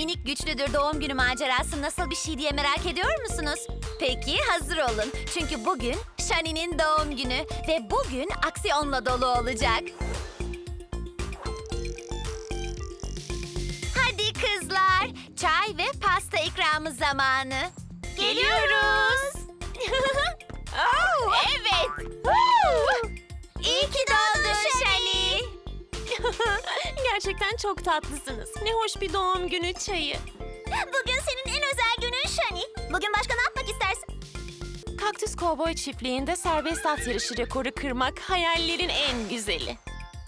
Minik güçlüdür doğum günü macerası nasıl bir şey diye merak ediyor musunuz? Peki hazır olun. Çünkü bugün Shani'nin doğum günü ve bugün aksiyonla dolu olacak. Hadi kızlar, çay ve pasta ikramı zamanı. Geliyoruz. evet. Gerçekten çok tatlısınız. Ne hoş bir doğum günü çayı. Bugün senin en özel günün Shani. Bugün başka ne yapmak istersin? Kaktüs Kovboy çiftliğinde serbest at yarışı rekoru kırmak hayallerin en güzeli.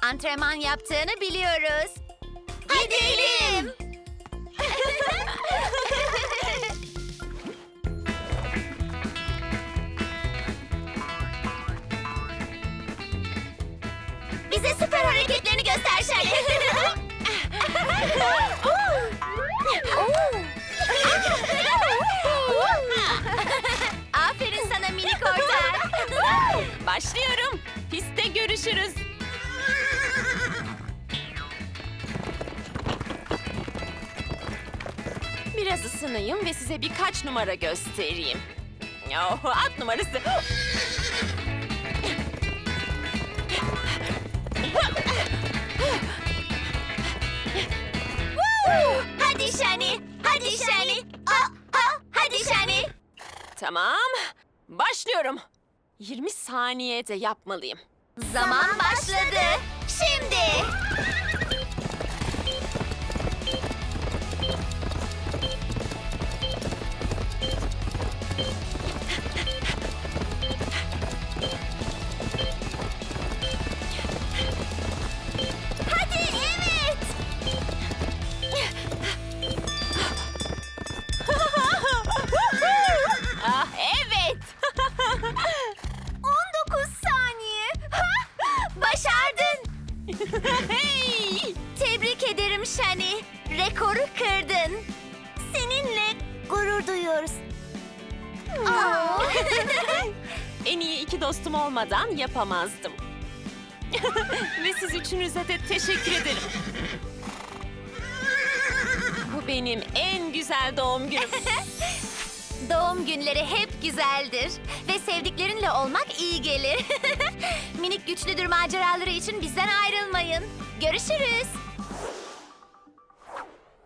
Antrenman yaptığını biliyoruz. Gidelim. Bize süper hareketlerini göster Shani. Aferin sana minik ortak. Başlıyorum. Pistte görüşürüz. Biraz ısınayım ve size birkaç numara göstereyim. Oh, at numarası. Tamam. Başlıyorum. 20 saniyede yapmalıyım. Zaman başladı. Şimdi. Ederim Shani. Rekoru kırdın. Seninle gurur duyuyoruz. En iyi iki dostum olmadan yapamazdım. Ve siz üçünüze de teşekkür ederim. Bu benim en güzel doğum günüm. Doğum günleri hep güzeldir ve sevdiklerinle olmak iyi gelir. Minik güçlüdür maceraları için bizden ayrılmayın. Görüşürüz.